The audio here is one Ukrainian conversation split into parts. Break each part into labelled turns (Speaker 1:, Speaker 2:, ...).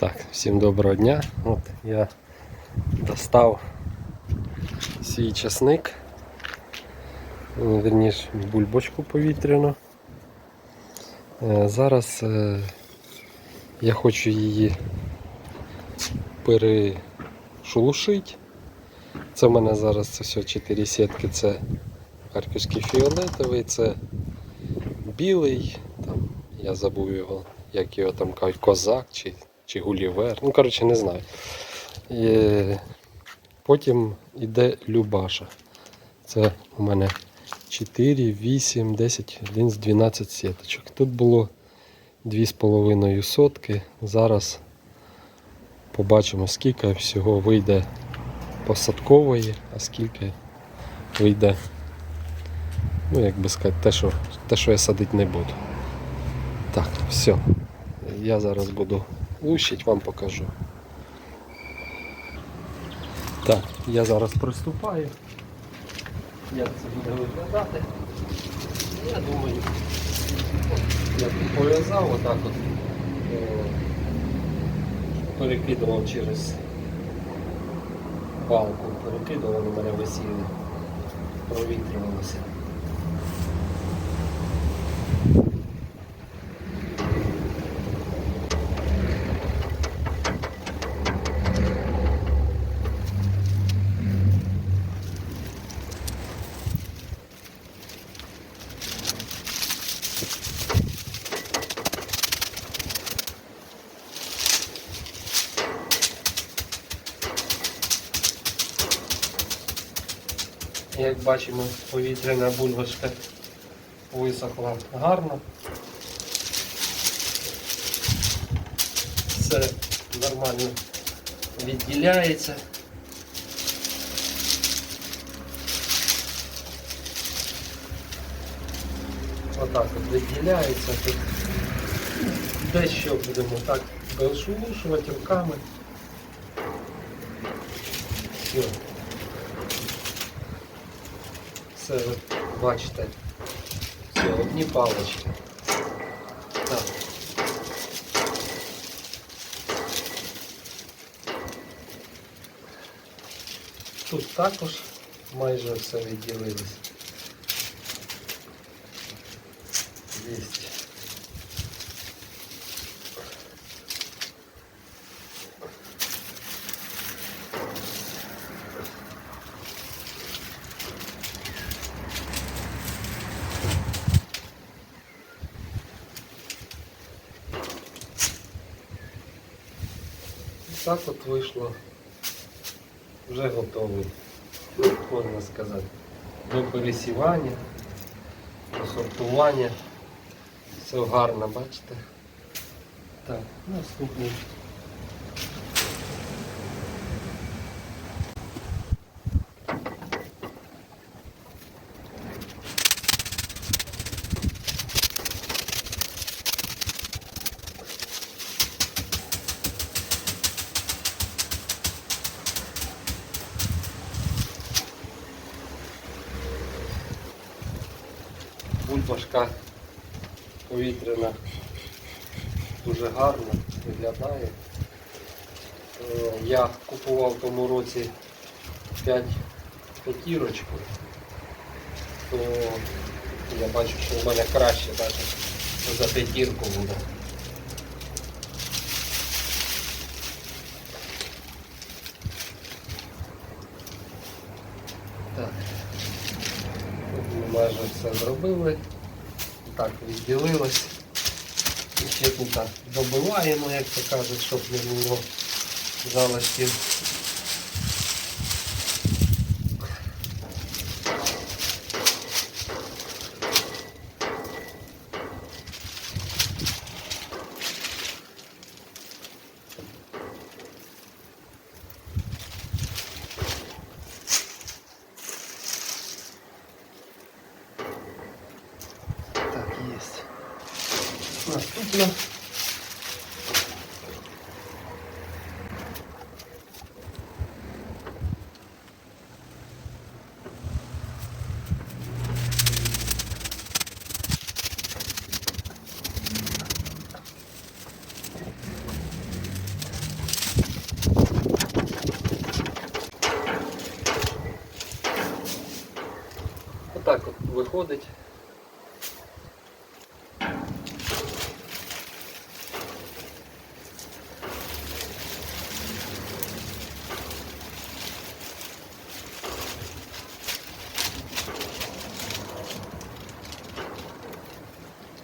Speaker 1: Так, всім доброго дня. От я достав свій часник, е, бульбочку повітряну. Е, Зараз е, я хочу її перешелушити. Це в мене зараз це все 4 сітки. Це харківський фіолетовий, це білий, там, я забув його, як його там кажуть, козак чи, чи гулівер. Ну, коротше, не знаю. І потім йде Любаша. Це у мене 4, 8, 10, 11, 12 сіточок. Тут було 2,5 сотки. Зараз побачимо, скільки всього вийде посадкової, а скільки вийде, ну як би сказати, те, що, те, що я садити не буду. Так, все. Я зараз буду лущить, вам покажу. Так, я зараз приступаю. Як це буде виглядати? Я думаю, я пов'язав отак от. е, Перекидував через балку, перекидував, в мене висіли, провітрювалося. Як бачимо, повітряна бульбашка висохла гарно. Все нормально відділяється. Отак от відділяється. Тут дещо будемо так вишелушувати руками. Все. Все ви бачите. Все, одні палочки. Так. Тут також майже все відділилось. Єсть. Так от вийшло. Вже готовий, можна сказати, до пересівання, до сортування. Все гарно, бачите? Так, наступний. Бульбашка повітряна дуже гарно виглядає. Е, Я купував в тому році 5 п'ятірочку, то я бачу, що в мене краще навіть за п'ятірку буде. Так. Ми майже все зробили. Так, відділилось. Ще тут добиваємо, як то кажуть, щоб не було залишків. Виходить.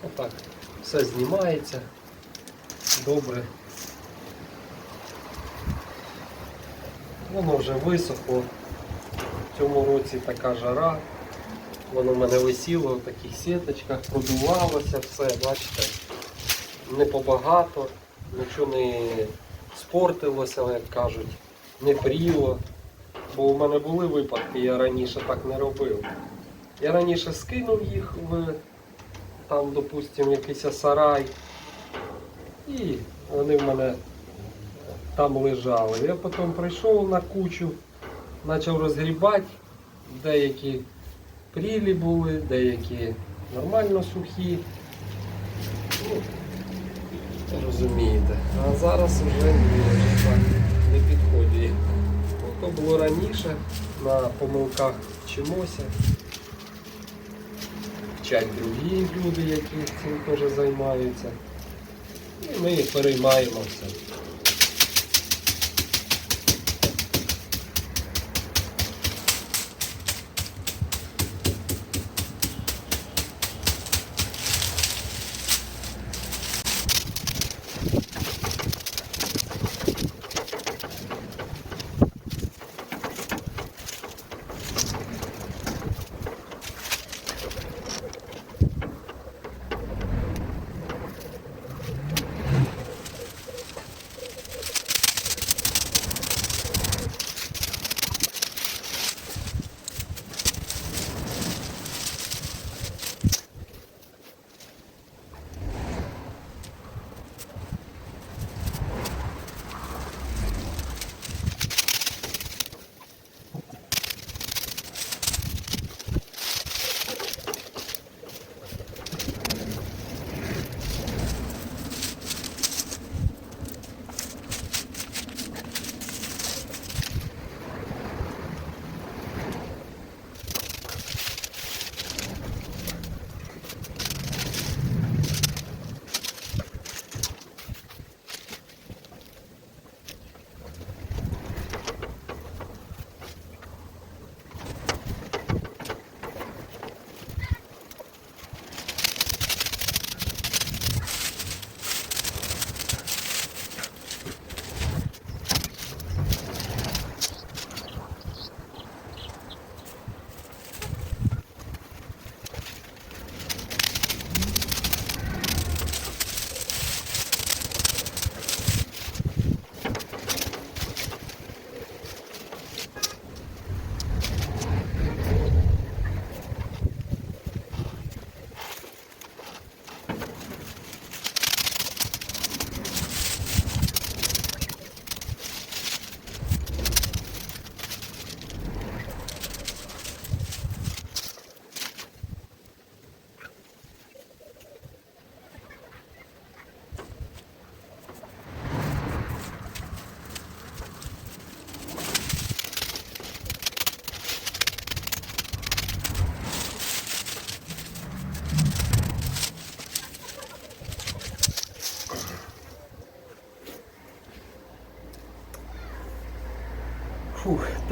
Speaker 1: Отак, все знімається. Добре. Воно вже висохло. В цьому році така жара. Воно в мене висіло в таких сіточках, продувалося все, бачите, не побагато, нічого не спортилося, як кажуть, не пріло. Бо у мене були випадки, я раніше так не робив. Я раніше скинув їх в там, допустимо, якийсь сарай. І вони в мене там лежали. Я потім прийшов на кучу, почав розгрібати, деякі прілі були, деякі нормально сухі. Ну, розумієте. А зараз вже не підходить. То було раніше, на помилках вчимося. Вчать другі люди, які цим теж займаються. І ми переймаємо все.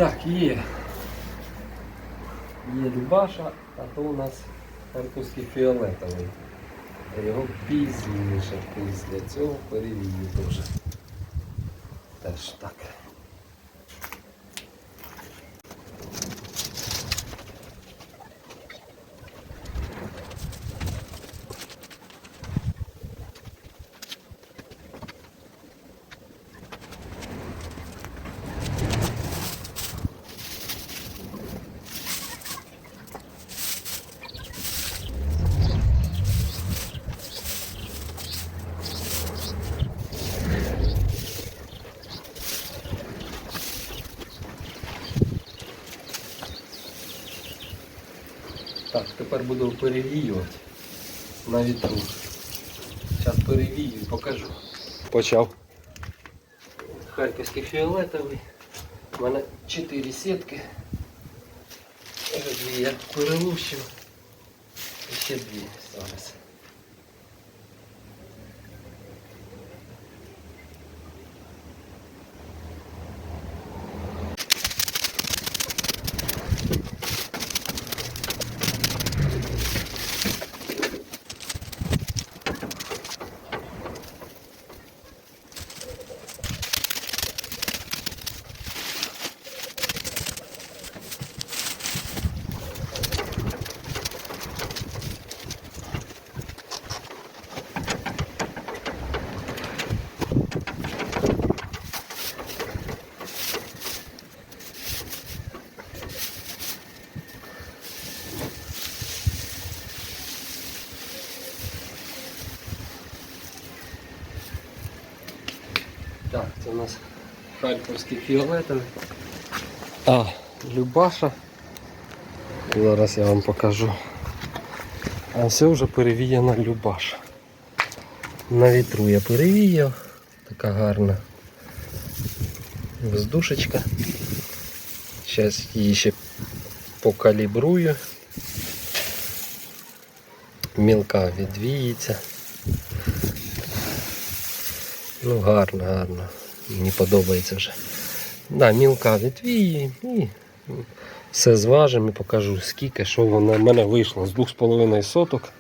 Speaker 1: Так, є. Є Любаша, а то у нас харківський фіолетовий. Його пізніше після цього перевію теж. Теж так. Тепер буду перевіювати на вітру. Зараз перевію і покажу. Почав. Харківський фіолетовий. У мене 4 сітки. Дві я перелущив. Ще дві зараз. Так, це у нас харківський фіолетовий. А, Любаша. Зараз я вам покажу. А все вже перевіяна Любаша. На вітру я перевіяв. Така гарна воздушечка. Зараз її ще покалібрую. Мілка відвіється. Ну гарно, гарно. Мені подобається вже. Да, мілка відвіє і все зважимо і покажу скільки, що воно в мене вийшло з 2,5 соток.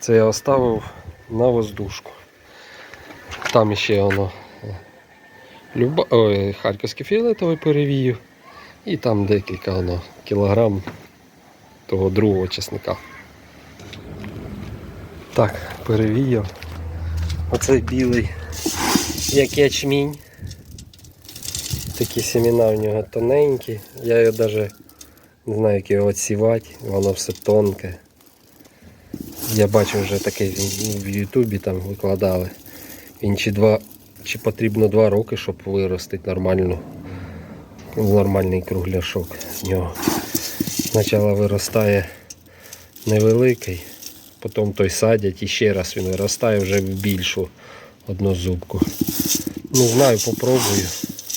Speaker 1: Це я оставив на воздушку. Там ще воно Люба... Ой, харківський фіолетовий перевію. І там декілька воно, кілограм того другого чесника. Так, перевіяв. Оцей білий як ячмінь. Такі семена в нього тоненькі. Я його навіть не знаю, як його відсівати, воно все тонке. Я бачив вже таке в Ютубі там викладали. Він чи два, чи потрібно два роки, щоб виростити нормальну, нормальний кругляшок з нього. Спочатку виростає невеликий, потім той садять і ще раз він виростає вже в більшу однозубку. Не знаю, попробую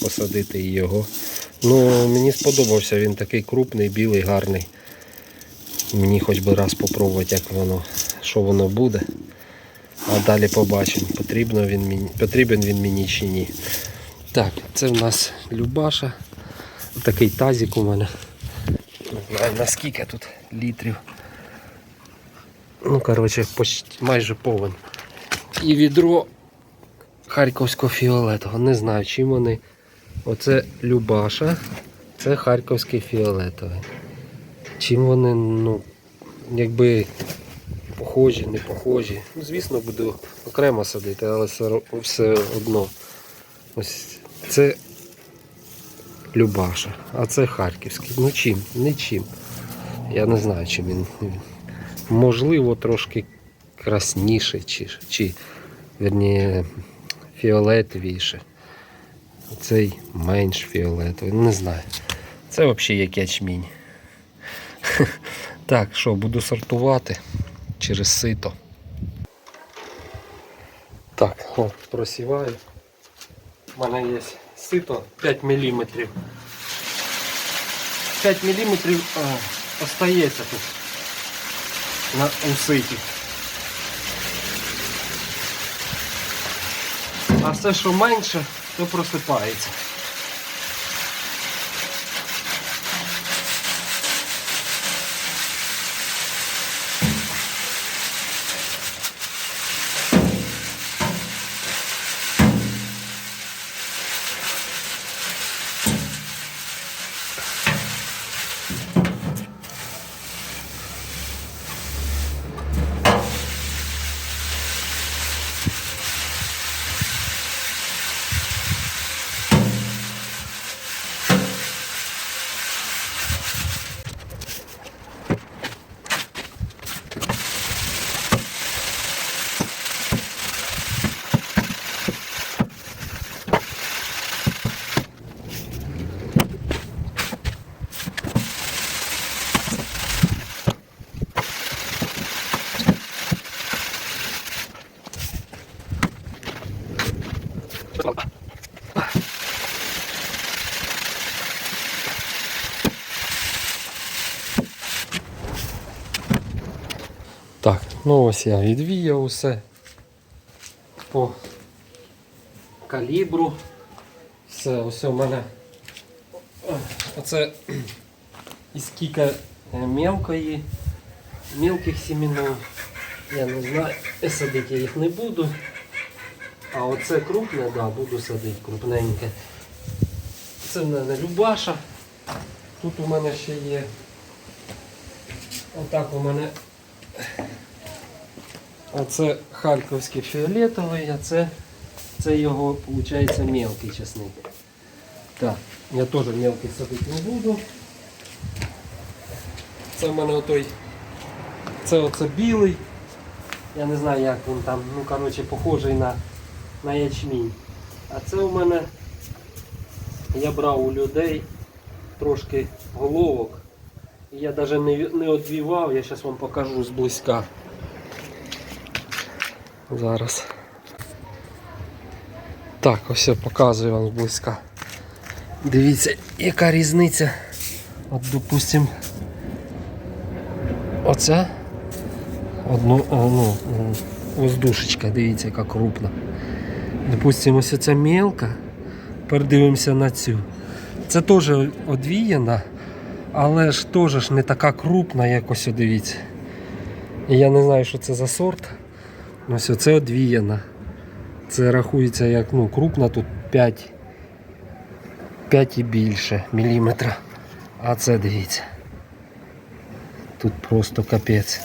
Speaker 1: посадити його. Ну, мені сподобався, він такий крупний, білий, гарний. Мені хоч би раз попробувати, як воно, що воно буде. А далі побачимо, потрібно він мені, потрібен він мені чи ні. Так, це в нас Любаша. Такий тазик у мене. Не знаю наскільки тут літрів. Ну, коротше, майже повен. І відро харківського фіолетового. Не знаю, чим вони. Оце Любаша, це харківський фіолетовий. Чим вони, ну, якби похожі, не похожі. Ну, звісно, буду окремо садити, але все, одно. Ось це Любаша, а це Харківський. Ну чим? Нічим. Я не знаю, чим він. Можливо, трошки красніше, чи, чи верні, фіолетовіше. Цей менш фіолетовий. Не знаю. Це взагалі як ячмінь. Так, що, буду сортувати через сито. Так, от, просіваю. У мене є сито 5 мм. 5 мм остається тут на у А все, що менше, то просипається. Ну ось я відвіяв усе по калібру. Все, ось у мене оце із кілька е, мелкої, мелких сімінов. Я не знаю, садити я їх не буду. А оце крупне, да, буду садити крупненьке. Це в мене Любаша. Тут у мене ще є. Отак у мене. Оце харківський фіолетовий, а це, це його, виходить, мелкий чесник. Так, я теж мелкий садити не буду. Це в мене отой. Це оце білий. Я не знаю як він там, ну коротше, похожий на, на ячмінь. А це у мене я брав у людей трошки головок. Я навіть не, не одвівав, я зараз вам покажу зблизька. Зараз. Так, ось я показую вам зблизька. Дивіться, яка різниця. От, допустим, оця одну, ну, воздушечка, дивіться, яка крупна. Допустимо, ось ця мелка. Передивимося на цю. Це теж одвіяна, але ж теж не така крупна, як ось, дивіться. І я не знаю, що це за сорт. Ось це одвіяна. Це рахується як ну, крупна, тут 5, 5 і більше міліметра. А це дивіться. Тут просто капець.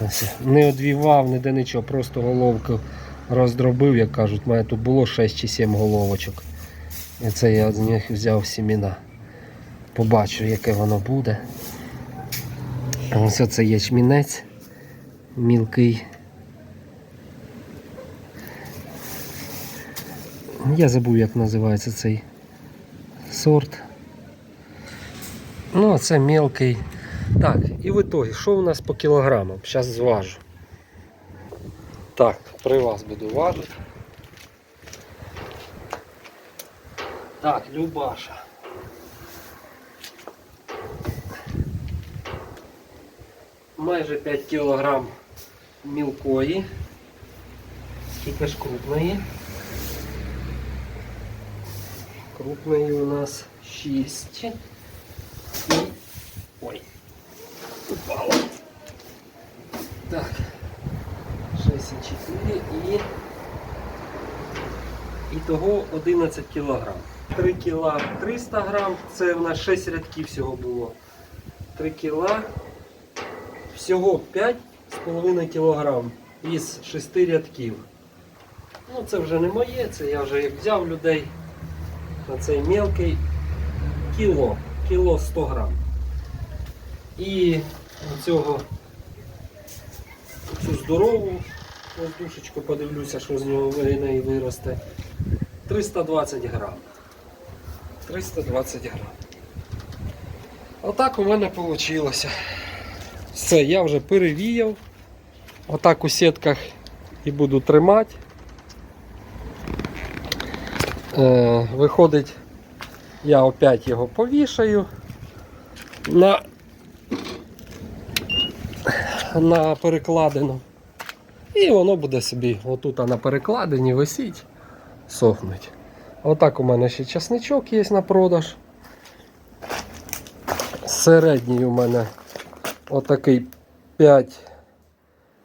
Speaker 1: Ось, Не одвівав, ніде нічого, просто головку роздробив, як кажуть. У мене тут було 6 чи 7 головочок. І це я з них взяв сіміна. Побачу, яке воно буде. Ось це ячмінець мілкий. Я забув, як називається цей сорт. Ну, а це мелкий. Так, і в итогі, що у нас по кілограмам? Зараз зважу. Так, при вас буду важити. Так, Любаша. Майже 5 кілограм мілкої. Скільки ж крупної? Крупної у нас 6. І... Ой. Упало. Так. 6,4 і... Ітого 11 кілограм. 3 кіла 300 грам, це в нас 6 рядків всього було. 3 кіла, всього 5,5 кілограм із 6 рядків. Ну це вже не моє, це я вже як взяв людей на цей мелкий кіло, кіло 100 грам. І цього цю здорову воздушечку подивлюся, що з нього в неї виросте. 320 грам. 320 грам. Отак у мене вийшло. Все, я вже перевіяв. Отак у сітках і буду тримати. Е, виходить, я опять його повішаю на на перекладину. І воно буде собі отут на перекладині висіть, сохнуть. Отак у мене ще часничок є на продаж. Середній у мене отакий 5,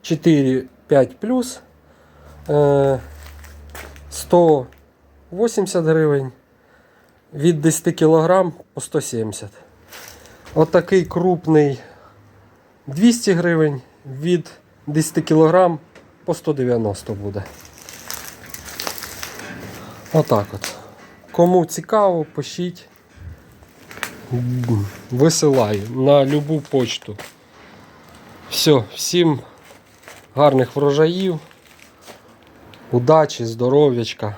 Speaker 1: 4, 5 плюс е, 100 80 гривень. Від 10 кг по 170 Отакий крупний 200 гривень, від 10 кг по 190 буде. Отак от. Кому цікаво, пишіть, висилаю на любу почту. Все, всім гарних врожаїв, удачі, здоров'ячка